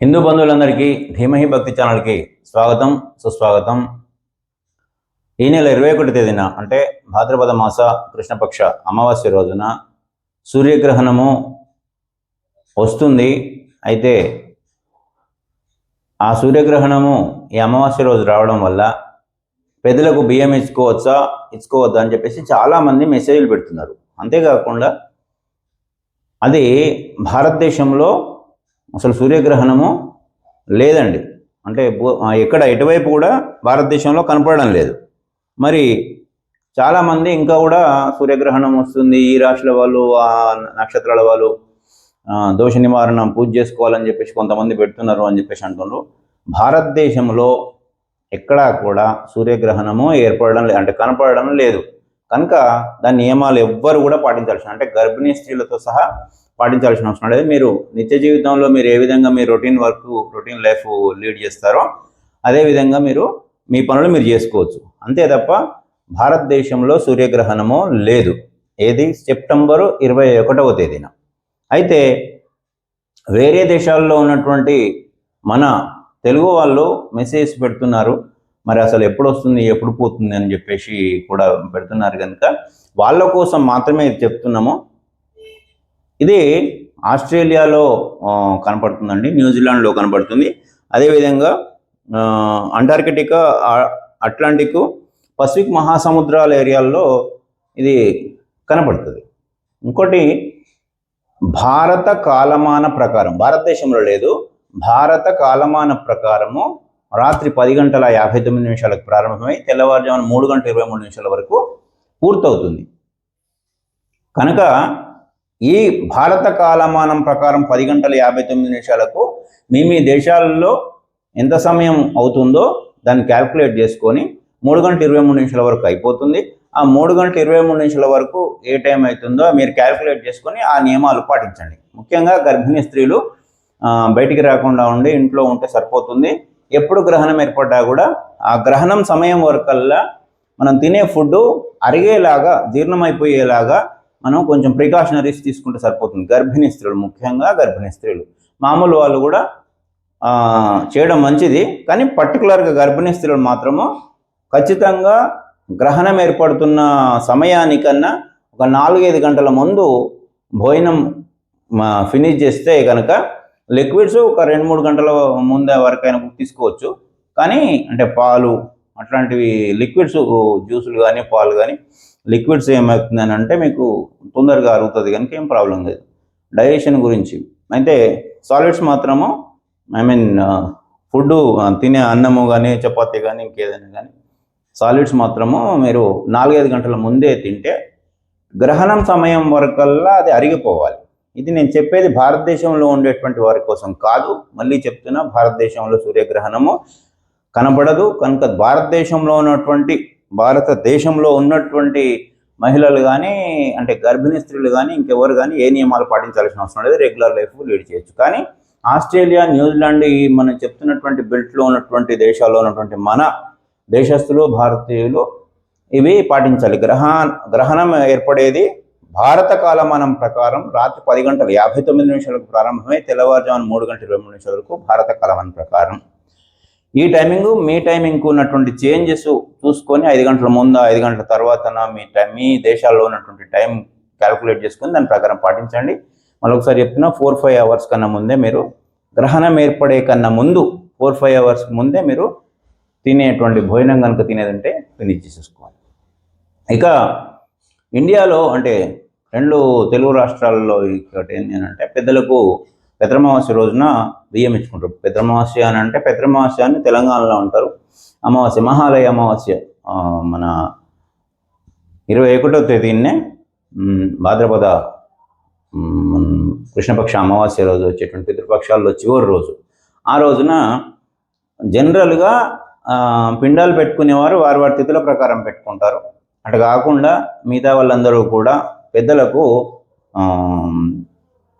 హిందూ బంధువులందరికీ ధీమహి భక్తి ఛానల్కి స్వాగతం సుస్వాగతం. ఈ నెల ఇరవై ఒకటి తేదీన అంటే భాద్రపద మాస కృష్ణపక్ష అమావాస్య రోజున సూర్యగ్రహణము వస్తుంది. అయితే ఆ సూర్యగ్రహణము ఈ అమావాస్య రోజు రావడం వల్ల పెద్దలకు బియ్యం ఇచ్చుకోవచ్చా ఇచ్చుకోవద్దా అని చెప్పేసి చాలామంది మెసేజ్లు పెడుతున్నారు. అంతేకాకుండా అది భారతదేశంలో అసలు సూర్యగ్రహణము లేదండి. అంటే ఎక్కడ ఎటువైపు కూడా భారతదేశంలో కనపడడం లేదు. మరి చాలామంది ఇంకా కూడా సూర్యగ్రహణం వస్తుంది ఈ రాశుల వాళ్ళు ఆ నక్షత్రాల వాళ్ళు దోష నివారణ పూజ చేసుకోవాలని చెప్పేసి కొంతమంది పెడుతున్నారు అని చెప్పేసి అంటున్నారు భారతదేశంలో ఎక్కడా కూడా సూర్యగ్రహణము ఏర్పడడం లేదు అంటే కనపడడం లేదు. కనుక దాని నియమాలు ఎవ్వరు కూడా పాటించాల్సిన అంటే గర్భిణీ స్త్రీలతో సహా పాటించాల్సిన అవసరం లేదు. మీరు నిత్య జీవితంలో మీరు ఏ విధంగా మీ routine work routine life lead చేస్తారో అదేవిధంగా మీరు మీ పనులు మీరు చేసుకోవచ్చు. అంతే తప్ప భారతదేశంలో సూర్యగ్రహణము లేదు. ఏది? సెప్టెంబరు ఇరవై ఒకటవ తేదీన. అయితే వేరే దేశాల్లో ఉన్నటువంటి మన తెలుగు వాళ్ళు మెసేజ్ పెడుతున్నారు. మరి అసలు ఎప్పుడు వస్తుంది? ఎప్పుడు పోతుంది? అని చెప్పేసి కూడా పెడుతున్నారు కనుక వాళ్ళ కోసం మాత్రమే చెప్తున్నాము. ఇది ఆస్ట్రేలియాలో కనపడుతుందండి న్యూజిలాండ్లో కనపడుతుంది. అదేవిధంగా అంటార్కిటికా అట్లాంటిక్ పసిఫిక్ మహాసముద్రాల ఏరియాల్లో ఇది కనపడుతుంది. ఇంకోటి భారత కాలమాన ప్రకారం భారతదేశంలో లేదు భారత కాలమాన ప్రకారము రాత్రి పది గంటల యాభై తొమ్మిది నిమిషాలకు ప్రారంభమై తెల్లవారుజామున మూడు గంటల ఇరవై మూడు నిమిషాల వరకు పూర్తవుతుంది. కనుక ఈ భారత కాలమానం ప్రకారం పది గంటల యాభై తొమ్మిది నిమిషాలకు మీ మీ దేశాలలో ఎంత సమయం అవుతుందో దాన్ని క్యాల్కులేట్ చేసుకొని మూడు గంటల ఇరవై మూడు నిమిషాల వరకు అయిపోతుంది. ఆ మూడు గంటల ఇరవై మూడు నిమిషాల వరకు ఏ టైం అవుతుందో మీరు క్యాల్కులేట్ చేసుకొని ఆ నియమాలు పాటించండి. ముఖ్యంగా గర్భిణీ స్త్రీలు బయటికి రాకుండా ఉండి ఇంట్లో ఉంటే సరిపోతుంది. ఎప్పుడు గ్రహణం ఏర్పడ్డా కూడా ఆ గ్రహణం సమయం వరకల్లా మనం తినే ఫుడ్ అరిగేలాగా జీర్ణమైపోయేలాగా మనం కొంచెం ప్రికాషనరీస్ తీసుకుంటే సరిపోతుంది. గర్భిణీ స్త్రీలు ముఖ్యంగా గర్భిణీ స్త్రీలు. మామూలు వాళ్ళు కూడా చేయడం మంచిది. కానీ పర్టికులర్గా గర్భిణీ స్త్రీలు మాత్రము ఖచ్చితంగా గ్రహణం ఏర్పడుతున్న సమయానికన్నా ఒక నాలుగైదు గంటల ముందు భోజనం ఫినిష్ చేస్తే కనుక లిక్విడ్స్ ఒక రెండు మూడు గంటల ముందే వరకైనా తీసుకోవచ్చు. కానీ అంటే పాలు అట్లాంటివి లిక్విడ్స్ జ్యూసులు కానీ పాలు కానీ లిక్విడ్స్ ఏమవుతుంది అని అంటే మీకు తొందరగా అరుగుతుంది కనుక ఏం ప్రాబ్లం లేదు. డైజెషన్ గురించి. అయితే సాలిడ్స్ మాత్రము ఐ మీన్ ఫుడ్ తినే అన్నము కానీ చపాతీ కానీ ఇంకేదైనా కానీ సాలిడ్స్ మాత్రము మీరు నాలుగైదు గంటల ముందే తింటే గ్రహణం సమయం వరకల్లా అది అరిగిపోవాలి. ఇది నేను చెప్పేది భారతదేశంలో ఉండేటువంటి వారి కోసం కాదు. మళ్ళీ చెప్తున్నా భారతదేశంలో సూర్యగ్రహణము కనబడదు. కనుక భారతదేశంలో ఉన్నటువంటి భారతదేశంలో ఉన్నటువంటి మహిళలు కానీ అంటే గర్భిణీ స్త్రీలు కానీ ఇంకెవరు కానీ ఏ నియమాలు పాటించాల్సిన అవసరం లేదు. రెగ్యులర్ లైఫ్ లీడ్ చేయొచ్చు. కానీ ఆస్ట్రేలియా న్యూజిలాండ్ ఈ మనం చెప్తున్నటువంటి బెల్ట్లో ఉన్నటువంటి దేశాల్లో ఉన్నటువంటి మన దేశస్తులు భారతీయులు ఇవి పాటించాలి. గ్రహ గ్రహణం ఏర్పడేది భారత కాలమానం ప్రకారం రాత్రి పది గంటల యాభై తొమ్మిది నిమిషాలకు ప్రారంభమై తెల్లవారుజామున మూడు గంటల ఇరవై మూడు నిమిషాల వరకు భారత కాలమానం ప్రకారం. ఈ టైమింగ్ మీ టైమింగ్కు ఉన్నటువంటి చేంజెస్ చూసుకొని ఐదు గంటల ముందు ఐదు గంటల తర్వాత మీ టైం మీ దేశాల్లో ఉన్నటువంటి టైం క్యాలిక్యులేట్ చేసుకొని దాని ప్రకారం పాటించండి. మళ్ళీ ఒకసారి చెప్తున్నా ఫోర్ ఫైవ్ అవర్స్ కన్నా ముందే మీరు గ్రహణం ఏర్పడే కన్నా ముందు ఫోర్ ఫైవ్ అవర్స్ ముందే మీరు తినేటువంటి భోజనం కనుక తినేదంటే ఫినిష్ చేసేసుకోవాలి ఇక ఇండియాలో అంటే రెండు తెలుగు రాష్ట్రాల్లో ఇక్కడ ఏంటంటే పెద్దలకు పెద్రమావాస్య రోజున బియ్యం ఇచ్చుకుంటారు. పెద్రమావాస్య అని అంటే పెద్రమావాస్య అని తెలంగాణలో అంటారు. అమావాస్య మహాలయ అమావాస్య మన ఇరవై ఒకటో తేదీనే భాద్రపద కృష్ణపక్ష అమావాస్య రోజు వచ్చేటువంటి పితృపక్షాల్లో చివరి రోజు. ఆ రోజున జనరల్గా పిండాలు పెట్టుకునేవారు వారి వారి తిథుల ప్రకారం పెట్టుకుంటారు. అటు కాకుండా మిగతా వాళ్ళందరూ కూడా పెద్దలకు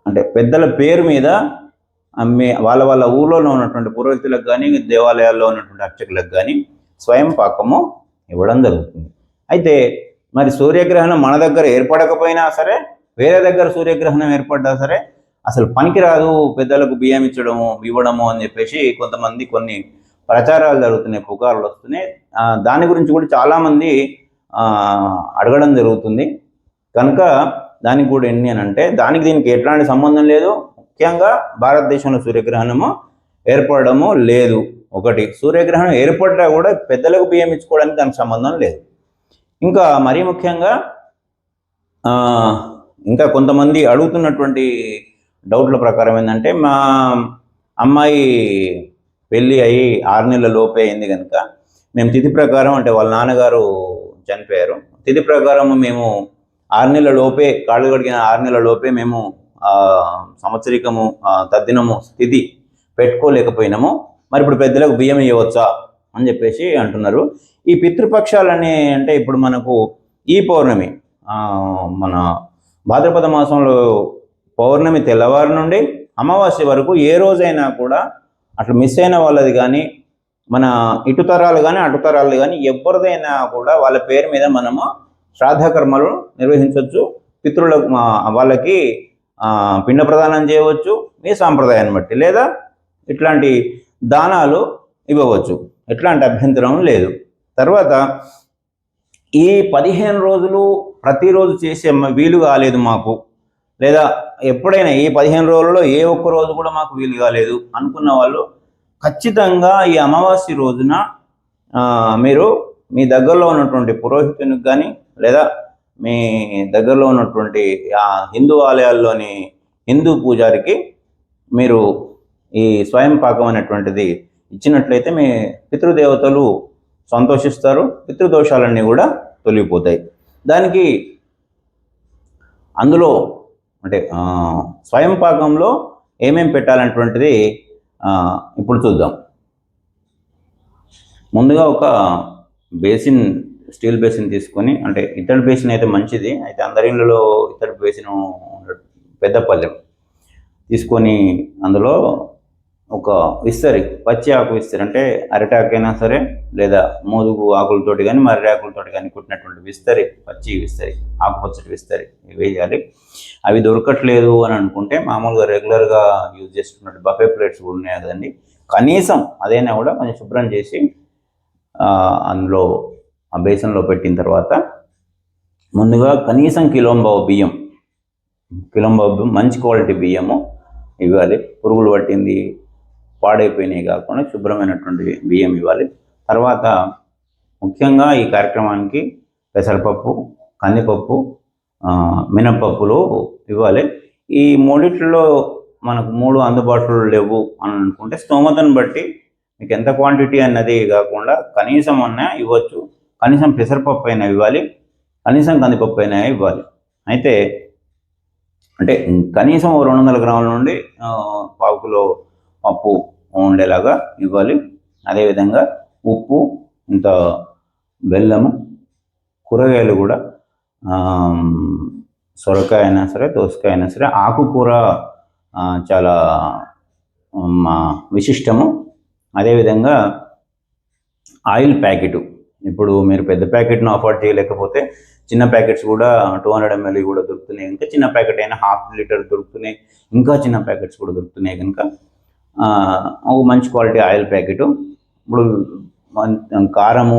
అంటే పెద్దల పేరు మీద ఆ, మీ వాళ్ళ వాళ్ళ ఊళ్ళో ఉన్నటువంటి పురోహితులకు కానీ దేవాలయాల్లో ఉన్నటువంటి అర్చకులకు కానీ స్వయం పాకము ఇవ్వడం జరుగుతుంది. అయితే మరి సూర్యగ్రహణం మన దగ్గర ఏర్పడకపోయినా సరే వేరే దగ్గర సూర్యగ్రహణం ఏర్పడ్డా సరే అసలు పనికిరాదు పెద్దలకు బియ్యం ఇచ్చడము ఇవ్వడము అని చెప్పేసి కొంతమంది కొన్ని ప్రచారాలు జరుగుతున్నాయి పుకార్లు వస్తున్నాయి. దాని గురించి కూడా చాలామంది అడగడం జరుగుతుంది. కనుక దానికి కూడా ఎన్ని అని అంటే దానికి దీనికి ఎట్లాంటి సంబంధం లేదు. ముఖ్యంగా భారతదేశంలో సూర్యగ్రహణము ఏర్పడము లేదు. ఒకటి సూర్యగ్రహణం ఏర్పడ్డా కూడా పెద్దలకు బియ్యం ఇచ్చుకోవడానికి దానికి సంబంధం లేదు. ఇంకా మరీ ముఖ్యంగా ఇంకా కొంతమంది అడుగుతున్నటువంటి డౌట్ల ప్రకారం ఏంటంటే మా అమ్మాయి పెళ్ళి అయ్యి ఆరు నెలల లోపే అయింది కనుక మేము తిథి ప్రకారం అంటే వాళ్ళ నాన్నగారు చనిపోయారు. తిథి ప్రకారం మేము ఆరు నెలల లోపే కాళ్ళు కడిగిన ఆరు నెలల లోపే మేము సంవత్సరికము తద్దినము స్థితి పెట్టుకోలేకపోయినాము. మరి ఇప్పుడు పెద్దలకు బియ్యం ఇవ్వచ్చా అని చెప్పేసి అంటున్నారు. ఈ పితృపక్షాలని అంటే ఇప్పుడు మనకు ఈ పౌర్ణమి మన భాద్రపద మాసంలో పౌర్ణమి తెల్లవారు నుండి అమావాస్య వరకు ఏ రోజైనా కూడా అట్లా మిస్ అయిన వాళ్ళది కానీ మన ఇటు తరాలు కానీ అటు తరాలు కానీ ఎవరిదైనా కూడా వాళ్ళ పేరు మీద మనము శ్రాద్ధ కర్మలు నిర్వహించవచ్చు. పితృల మా- వాళ్ళకి పిండ ప్రదానం చేయవచ్చు. మీ సాంప్రదాయాన్ని బట్టి. లేదా ఇట్లాంటి దానాలు ఇవ్వవచ్చు. ఎట్లాంటి అభ్యంతరం లేదు. తర్వాత ఈ పదిహేను రోజులు ప్రతిరోజు చేసే వీలు కాలేదు మాకు. లేదా ఎప్పుడైనా ఈ పదిహేను రోజుల్లో ఏ ఒక్క రోజు కూడా మాకు వీలు కాలేదు అనుకున్న వాళ్ళు ఖచ్చితంగా ఈ అమావాస్య రోజున మీరు మీ దగ్గరలో ఉన్నటువంటి పురోహితునికి కానీ లేదా మీ దగ్గరలో ఉన్నటువంటి ఆ హిందూ ఆలయాల్లోని హిందూ పూజారికి మీరు ఈ స్వయం పాకం అనేటువంటిది ఇచ్చినట్లయితే మీ పితృదేవతలు సంతోషిస్తారు పితృదోషాలన్నీ కూడా తొలగిపోతాయి. దానికి అందులో అంటే స్వయం పాకంలో ఏమేమి పెట్టాలనేటువంటిది ఇప్పుడు చూద్దాం. ముందుగా ఒక బేసిన్ స్టీల్ బేసిన్ తీసుకొని అంటే ఇత్తడి బేసిన్ అయితే మంచిది అయితే అందరి ఇళ్ళలో ఇత్తడి బేసిన్ పెద్ద పల్లెం. తీసుకొని అందులో ఒక విస్తరి పచ్చి ఆకు విస్తరి అంటే అరిటాకైనా సరే లేదా మోదుగు ఆకులతోటి కానీ మర్రి ఆకులతోటి కానీ కుట్టినటువంటి విస్తరి పచ్చి విస్తరి ఆకుపచ్చటి విస్తరి ఇవి వేయాలి. అవి దొరకట్లేదు అని అనుకుంటే మామూలుగా రెగ్యులర్గా యూజ్ చేస్తున్నట్టు బఫే ప్లేట్స్ కూడా ఉన్నాయి కదండి కనీసం అదైనా కూడా కొంచెం శుభ్రం చేసి అందులో ఆ బేసన్లో పెట్టిన తర్వాత ముందుగా కనీసం కిలోంబావు బియ్యం కిలోంబావు బియ్యం మంచి క్వాలిటీ బియ్యము ఇవ్వాలి. పురుగులు పట్టింది పాడైపోయినాయి కాకుండా శుభ్రమైనటువంటి బియ్యం ఇవ్వాలి. తర్వాత ముఖ్యంగా ఈ కార్యక్రమానికి పెసరపప్పు కందిపప్పు మినపప్పులు ఇవ్వాలి. ఈ మూడిట్లో మనకు మూడు అందుబాటులో లేవు అని అనుకుంటే స్తోమతను బట్టి మీకు ఎంత క్వాంటిటీ అన్నది కాకుండా కనీసం అన్నా ఇవ్వచ్చు. కనీసం పెసరపప్పు అయినా ఇవ్వాలి కనీసం కందిపప్పు అయినా ఇవ్వాలి. అయితే అంటే కనీసం రెండు వందల గ్రాముల నుండి ఆ, పావు కిలో పప్పు ఉండేలాగా ఇవ్వాలి. అదేవిధంగా ఉప్పు ఇంత బెల్లము కూరగాయలు కూడా సొరకాయ అయినా సరే దోసకాయ అయినా సరే ఆకుకూర చాలా విశిష్టము. అదేవిధంగా ఆయిల్ ప్యాకెటు ఇప్పుడు మీరు పెద్ద ప్యాకెట్ను అఫోర్డ్ చేయలేకపోతే చిన్న ప్యాకెట్స్ కూడా టూ హండ్రెడ్ ఎంఎల్ కూడా దొరుకుతున్నాయి. ఇంకా చిన్న ప్యాకెట్ అయినా హాఫ్ లీటర్ దొరుకుతున్నాయి. ఇంకా చిన్న ప్యాకెట్స్ కూడా దొరుకుతున్నాయి కనుక ఒక మంచి క్వాలిటీ ఆయిల్ ప్యాకెట్. ఇప్పుడు కారము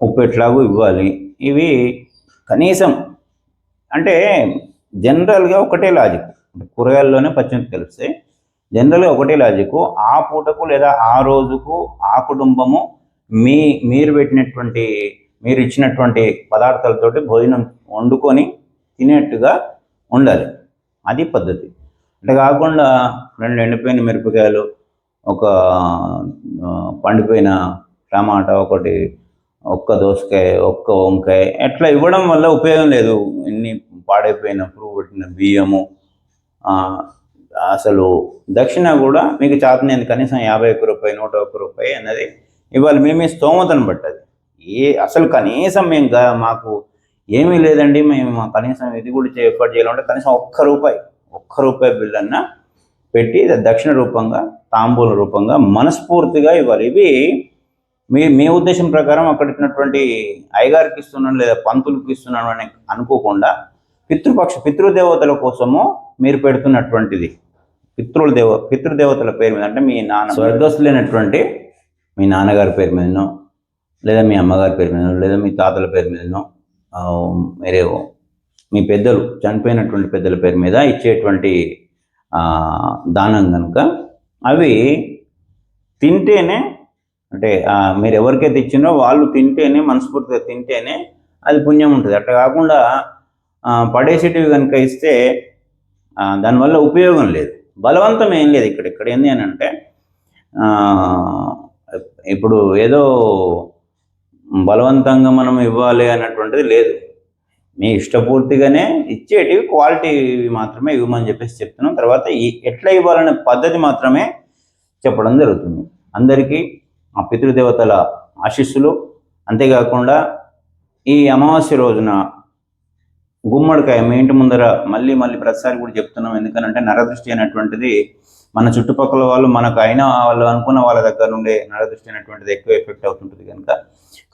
ఉప్పు ఎట్లాగూ ఇవ్వాలి. ఇవి కనీసం అంటే జనరల్గా ఒకటే లాజిక్. కూరగాయల్లోనే పచ్చిమిర్చి తెలుస్తాయి జనరల్గా ఒకటే లాజిక్. ఆ పూటకు లేదా ఆ రోజుకు ఆ కుటుంబము మీ మీరు పెట్టినటువంటి మీరు ఇచ్చినటువంటి పదార్థాలతోటి భోజనం వండుకొని తినేట్టుగా ఉండాలి. అది పద్ధతి. అంటే కాకుండా రెండు ఎండిపోయిన మిరపకాయలు ఒక పండిపోయిన టమాటా ఒకటి ఒక్క దోసకాయ ఒక్క వంకాయ ఎట్లా ఇవ్వడం వల్ల ఉపయోగం లేదు. ఇన్ని పాడైపోయిన పురుగు పెట్టిన బియ్యము అసలు దక్షిణ కూడా మీకు చాతనేది కనీసం యాభై ఒక్క రూపాయి నూట ఒక్క రూపాయి అన్నది ఇవాళ మేమే స్తోమతను బట్టది ఏ అసలు కనీసం మేము మాకు ఏమీ లేదండి. మేము మా కనీసం ఇది కూడా ఏర్పాటు చేయాలంటే కనీసం ఒక్క రూపాయి ఒక్క రూపాయి బిల్ అన్నా పెట్టి దక్షిణ రూపంగా తాంబూల రూపంగా మనస్ఫూర్తిగా ఇవ్వాలి ఇవి మీ మీ ఉద్దేశం ప్రకారం అక్కడ ఉన్నటువంటి అయ్యగారికి ఇస్తున్నాను లేదా పంతులకు ఇస్తున్నాను అని అనుకోకుండా పితృపక్ష పితృదేవతల కోసము మీరు పెడుతున్నటువంటిది. పితృల దేవ పితృదేవతల పేరు మీద అంటే మీ నాన్న స్వర్గస్థులైనటువంటి మీ నాన్నగారి పేరు మీదనో లేదా మీ అమ్మగారి పేరు మీదనో లేదా మీ తాతల పేరు మీదనో మీరేవో మీ పెద్దలు చనిపోయినటువంటి పెద్దల పేరు మీద ఇచ్చేటువంటి దానం కనుక అవి తింటేనే అంటే మీరు ఎవరికైతే ఇచ్చినో వాళ్ళు తింటేనే మనస్ఫూర్తిగా తింటేనే అది పుణ్యం ఉంటుంది. అట్లా కాకుండా పడేసేటివి కనుక ఇస్తే దానివల్ల ఉపయోగం లేదు. బలవంతం ఏం లేదు ఇక్కడ ఇక్కడ ఏంది అని అంటే ఇప్పుడు ఏదో బలవంతంగా మనం ఇవ్వాలి అన్నటువంటిది లేదు. మీ ఇష్టపూర్తిగానే ఇచ్చేటివి క్వాలిటీ మాత్రమే ఇవ్వమని చెప్పేసి చెప్తున్నాం. తర్వాత ఈ ఎట్లా ఇవ్వాలనే పద్ధతి మాత్రమే చెప్పడం జరుగుతుంది. అందరికీ ఆ పితృదేవతల ఆశీస్సులు. అంతేకాకుండా ఈ అమావాస్య రోజున గుమ్మడికాయ మీ ఇంటి ముందర మళ్ళీ మళ్ళీ ప్రతిసారి కూడా చెప్తున్నాం. ఎందుకనంటే నరదృష్టి అనేటువంటిది మన చుట్టుపక్కల వాళ్ళు మనకు అయిన వాళ్ళు అనుకున్న వాళ్ళ దగ్గర నుండే నడదృష్టి అనేటువంటిది ఎక్కువ ఎఫెక్ట్ అవుతుంటుంది కనుక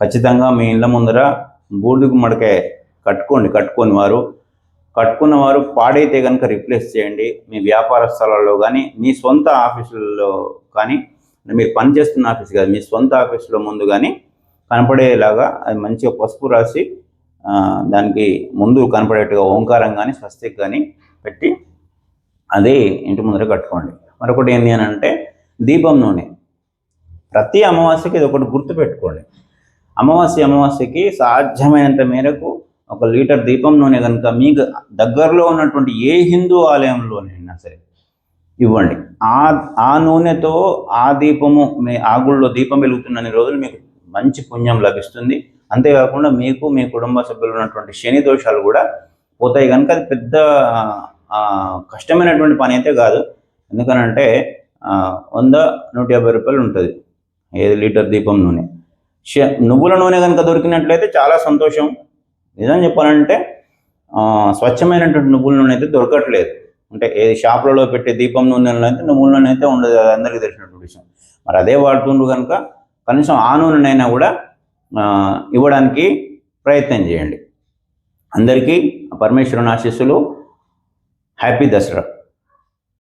ఖచ్చితంగా మీ ఇళ్ళ ముందర బూడిదకు మడకే కట్టుకోండి కట్టుకొని వారు. కట్టుకున్న వారు పాడైతే కనుక రిప్లేస్ చేయండి. మీ వ్యాపార స్థలాల్లో కానీ మీ సొంత ఆఫీసుల్లో కానీ మీరు పనిచేస్తున్న ఆఫీస్ కాదు మీ సొంత ఆఫీసులో ముందు కానీ కనపడేలాగా అది మంచిగా పసుపు రాసి దానికి ముందు కనపడేట్టుగా ఓంకారం కానీ స్వస్తిక్ కానీ పెట్టి అది ఇంటి ముందర కట్టుకోండి. మరొకటి ఏంటి అని అంటే దీపం నూనె. ప్రతి అమావాస్యకి ఇది ఒకటి గుర్తు పెట్టుకోండి. అమావాస్య అమావాస్యకి సాధ్యమైనంత మేరకు ఒక లీటర్ దీపం నూనె కనుక మీకు దగ్గరలో ఉన్నటువంటి ఏ హిందూ ఆలయంలోనైనా సరే ఇవ్వండి. ఆ ఆ నూనెతో ఆ దీపము మీ ఆ గుళ్ళో దీపం వెలుగుతున్న రోజులు మీకు మంచి పుణ్యం లభిస్తుంది. అంతేకాకుండా మీకు మీ కుటుంబ సభ్యులు ఉన్నటువంటి శని దోషాలు కూడా పోతాయి. కనుక అది పెద్ద కష్టమైనటువంటి పని అయితే కాదు. ఎందుకనంటే వంద నూట యాభై రూపాయలు ఉంటుంది ఏది లీటర్ దీపం నూనె. నువ్వుల నూనె కనుక దొరికినట్లయితే చాలా సంతోషం. నిజం చెప్పాలంటే స్వచ్ఛమైనటువంటి నువ్వుల నూనె అయితే దొరకట్లేదు. అంటే ఏది షాపులలో పెట్టే దీపం నూనెలో అయితే నువ్వుల నూనె అయితే ఉండదు అందరికీ తెలిసినటువంటి విషయం. మరి అదే వాడుతుండ్రు కనుక కనీసం ఆ నూనెనైనా కూడా ఇవ్వడానికి ప్రయత్నం చేయండి. అందరికీ పరమేశ్వరుని ఆశీస్సులు. హ్యాపీ దసరా.